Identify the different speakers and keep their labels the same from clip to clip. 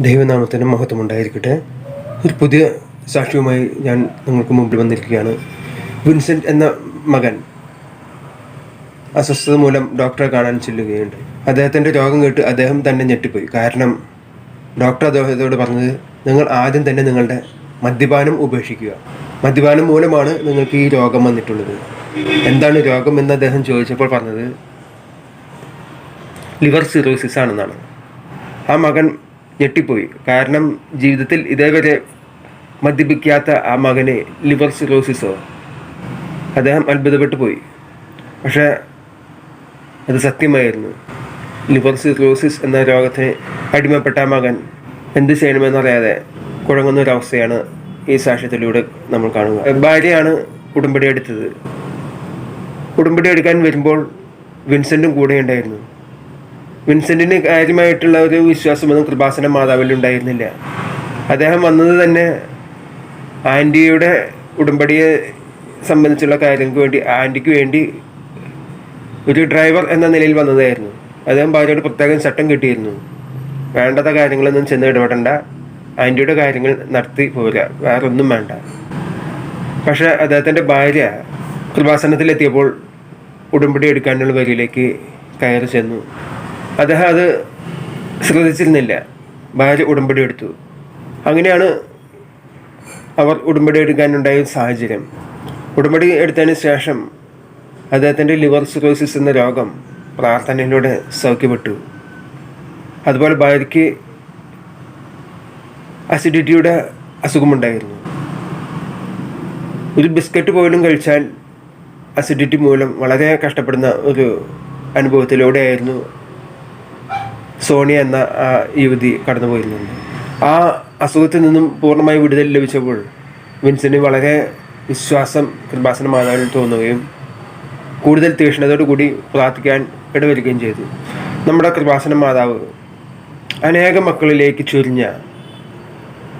Speaker 1: ദൈവനാമത്തിന് മഹത്വം ഉണ്ടായിരിക്കട്ടെ ഒരു പുതിയ സാക്ഷ്യവുമായി ഞാൻ നിങ്ങൾക്ക് മുമ്പിൽ വന്നിരിക്കുകയാണ്. വിൻസെന്റ് എന്ന മകൻ അസ്വസ്ഥത മൂലം ഡോക്ടറെ കാണാൻ ചെല്ലുകയുണ്ട്. അദ്ദേഹത്തിന്റെ രോഗം കേട്ട് അദ്ദേഹം തന്നെ ഞെട്ടിപ്പോയി. കാരണം ഡോക്ടർ അദ്ദേഹത്തോട് പറഞ്ഞത് നിങ്ങൾ ആദ്യം തന്നെ നിങ്ങളുടെ മദ്യപാനം ഉപേക്ഷിക്കുക. മദ്യപാനം മൂലമാണ് നിങ്ങൾക്ക് ഈ രോഗം വന്നിട്ടുള്ളത്. എന്താണ് രോഗം? എന്ന് അദ്ദേഹം ചോദിച്ചപ്പോൾ പറഞ്ഞത് ലിവർ സിറോസിസ് ആണെന്നാണ്. ആ മകൻ ഞെട്ടിപ്പോയി. കാരണം ജീവിതത്തിൽ ഇതേവരെ മദ്യപിക്കാത്ത ആ മകന് ലിവർ സിറോസിസോ അദ്ദേഹം അത്ഭുതപ്പെട്ടു പോയി. പക്ഷേ അത് സത്യമായിരുന്നു. ലിവർ സിറോസിസ് എന്ന രോഗത്തിന് അടിമപ്പെട്ട മകൻ എന്ത് ചെയ്യണമെന്നറിയാതെ കുഴങ്ങുന്ന ഒരവസ്ഥയാണ് ഈ സാക്ഷ്യത്തിലൂടെ നമ്മൾ കാണുക ഭാര്യയാണ് ഉടമ്പടി എടുത്തത്. ഉടമ്പടി എടുക്കാൻ വരുമ്പോൾ വിൻസെന്റും കൂടെ ഉണ്ടായിരുന്നു വിൻസെന്റിന് കാര്യമായിട്ടുള്ള ഒരു വിശ്വാസമൊന്നും കൃപാസന മാതാവിൽ ഉണ്ടായിരുന്നില്ല. അദ്ദേഹം വന്നത് തന്നെ ആന്റിയുടെ ഉടമ്പടിയെ സംബന്ധിച്ചുള്ള കാര്യങ്ങൾക്ക് വേണ്ടി ആന്റിക്ക് വേണ്ടി ഒരു ഡ്രൈവർ എന്ന നിലയിൽ വന്നതായിരുന്നു. അദ്ദേഹം ഭാര്യയോട് പ്രത്യേകം ചട്ടം കിട്ടിയിരുന്നു. വേണ്ടാത്ത കാര്യങ്ങളൊന്നും ചെന്ന് ഇടപെടണ്ട. ആന്റിയുടെ കാര്യങ്ങൾ നടത്തി പോരുക വേറൊന്നും വേണ്ട. പക്ഷേ അദ്ദേഹത്തിന്റെ ഭാര്യ കൃപാസനത്തിലെത്തിയപ്പോൾ ഉടമ്പടി എടുക്കാനുള്ള വരിയിലേക്ക് കയറി ചെന്നു. അദ്ദേഹം അത് ശ്രദ്ധിച്ചിരുന്നില്ല. ഭാര്യ ഉടമ്പടി എടുത്തു. അങ്ങനെയാണ് അവർ ഉടമ്പടി എടുക്കാനുണ്ടായ സാഹചര്യം. ഉടമ്പടി എടുത്തതിന് ശേഷം അദ്ദേഹത്തിന്റെ ലിവർ സിറോസിസ് എന്ന രോഗം പ്രാർത്ഥനയിലൂടെ സൗഖ്യപ്പെട്ടു. അതുപോലെ ഭാര്യയ്ക്ക് അസിഡിറ്റിയുടെ അസുഖമുണ്ടായിരുന്നു. ഒരു ബിസ്ക്കറ്റ് പോലും കഴിച്ചാൽ അസിഡിറ്റി മൂലം വളരെ കഷ്ടപ്പെടുന്ന ഒരു അനുഭവത്തിലൂടെയായിരുന്നു സോണിയ എന്ന യുവതി കടന്നുപോയിരുന്നുണ്ട്. ആ അസുഖത്തിൽ നിന്നും പൂർണമായി വിടുതൽ ലഭിച്ചപ്പോൾ വിൻസന് വളരെ വിശ്വാസം കൃപാസന മാതാവിൽ തോന്നുകയും കൂടുതൽ കൂടി പ്രാർത്ഥിക്കാൻ ഇടവരികയും ചെയ്തു. നമ്മുടെ കൃപാസന മാതാവ് അനേക മക്കളിലേക്ക് ചൊരിഞ്ഞ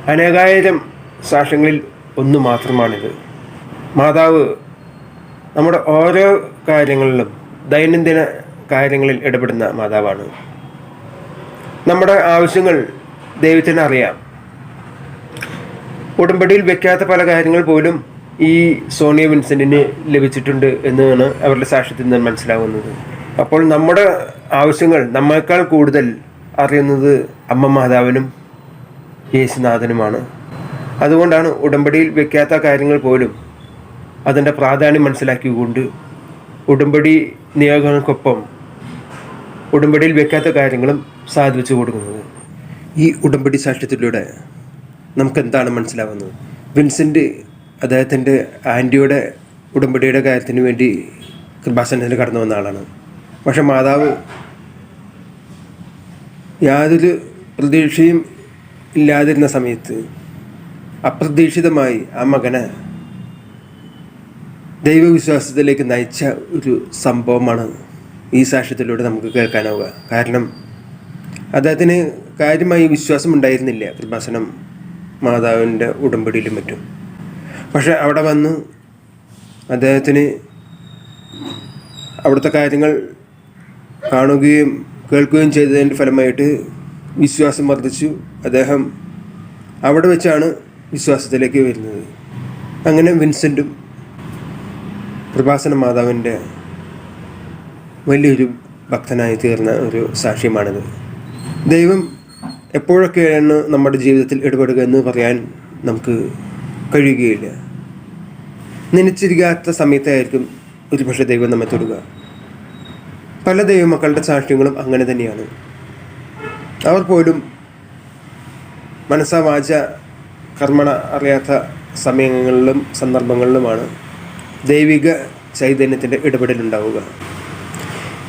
Speaker 1: അനേകായിരം സാക്ഷ്യങ്ങളിൽ ഒന്ന് മാത്രമാണിത്. മാതാവ് നമ്മുടെ ഓരോ കാര്യങ്ങളിലും ദൈനംദിന കാര്യങ്ങളിൽ ഇടപെടുന്ന മാതാവാണ്. നമ്മുടെ ആവശ്യങ്ങൾ ദൈവത്തിന് അറിയാം. ഉടമ്പടിയിൽ വെക്കാത്ത പല കാര്യങ്ങൾ പോലും ഈ സോണിയ വിൻസെന്റിന് ലഭിച്ചിട്ടുണ്ട് എന്നാണ് അവരുടെ സാക്ഷ്യത്തിൽ നിന്ന് മനസ്സിലാവുന്നത് അപ്പോൾ നമ്മുടെ ആവശ്യങ്ങൾ നമ്മേക്കാൾ കൂടുതൽ അറിയുന്നത് അമ്മ മാതാവിനും യേശുനാഥനുമാണ്. അതുകൊണ്ടാണ് ഉടമ്പടിയിൽ വെക്കാത്ത കാര്യങ്ങൾ പോലും അതിന്റെ പ്രാധാന്യം മനസ്സിലാക്കിക്കൊണ്ട് ഉടമ്പടി നിയോഗങ്ങൾക്കൊപ്പം ഉടമ്പടിയിൽ വെക്കാത്ത കാര്യങ്ങളും സാധിച്ചു കൊടുക്കുന്നത്. ഈ ഉടമ്പടി സാക്ഷ്യത്തിലൂടെ നമുക്ക് എന്താണ് മനസ്സിലാവുന്നത്? വിൻസെന്റ് അദ്ദേഹത്തിന്റെ ആന്റിയുടെ ഉടമ്പടിയുടെ കാര്യത്തിന് വേണ്ടി കൃപാസനത്തിൽ കടന്നു വന്ന ആളാണ്. പക്ഷെ മാതാവ് യാതൊരു പ്രതീക്ഷയും ഇല്ലാതിരുന്ന സമയത്ത് അപ്രതീക്ഷിതമായി ആ മകനെ ദൈവവിശ്വാസത്തിലേക്ക് നയിച്ച ഒരു സംഭവമാണ് ഈ സാക്ഷ്യത്തിലൂടെ നമുക്ക് കേൾക്കാനാവുക. കാരണം അദ്ദേഹത്തിന് കാര്യമായി വിശ്വാസം ഉണ്ടായിരുന്നില്ല. കൃപാസനം മാതാവിന്റെ ഉടമ്പടിയിലും മറ്റും. പക്ഷെ അവിടെ വന്ന് അദ്ദേഹത്തിന് അവിടുത്തെ കാര്യങ്ങൾ കാണുകയും കേൾക്കുകയും ചെയ്തതിന്റെ ഫലമായിട്ട് വിശ്വാസം വർദ്ധിച്ചു. അദ്ദേഹം അവിടെ വെച്ചാണ് വിശ്വാസത്തിലേക്ക് വരുന്നത്. അങ്ങനെ വിൻസെന്റും പ്രഭാസന മാതാവിന്റെ വലിയൊരു ഭക്തനായി തീർന്ന ഒരു സാക്ഷ്യമാണിത്. ദൈവം എപ്പോഴൊക്കെയാണ് നമ്മുടെ ജീവിതത്തിൽ ഇടപെടുക എന്ന് പറയാൻ നമുക്ക് കഴിയുകയില്ല. നനച്ചിരിക്കാത്ത സമയത്തായിരിക്കും ഒരുപക്ഷെ ദൈവം നമ്മെ തൊടുക. പല ദൈവമക്കളുടെ സാക്ഷ്യങ്ങളും അങ്ങനെ തന്നെയാണ്. അവർ പോലും മനസ്സാവാച കർമ്മണ അറിയാത്ത സമയങ്ങളിലും സന്ദർഭങ്ങളിലുമാണ് ദൈവിക ചൈതന്യത്തിന്റെ ഇടപെടലുണ്ടാവുക.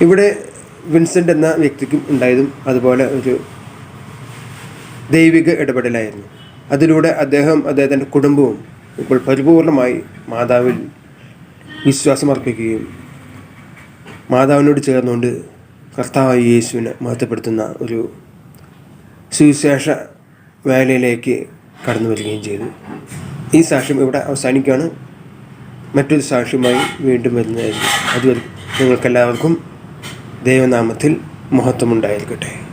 Speaker 1: ഇവിടെ വിൻസെന്റ് എന്ന വ്യക്തിക്കും ഉണ്ടായതും അതുപോലെ ഒരു ദൈവിക ഇടപെടലായിരുന്നു. അതിലൂടെ അദ്ദേഹം അദ്ദേഹത്തിന്റെ കുടുംബവും ഇപ്പോൾ പരിപൂർണമായി മാതാവിൽ വിശ്വാസമർപ്പിക്കുകയും മാതാവിനോട് ചേർന്നുകൊണ്ട് കർത്താവായ യേശുവിനെ മഹത്വപ്പെടുത്തുന്ന ഒരു സുവിശേഷ വേലയിലേക്ക് കടന്നു വരികയും ചെയ്തു. ഈ സാക്ഷ്യം ഇവിടെ അവസാനിക്കുകയാണ്. മറ്റൊരു സാക്ഷ്യമായി വീണ്ടും വരുന്നതായിരുന്നു അതുവരെ നിങ്ങൾക്കെല്ലാവർക്കും ദൈവനാമത്തിൽ മഹത്വമുണ്ടായിരിക്കട്ടെ.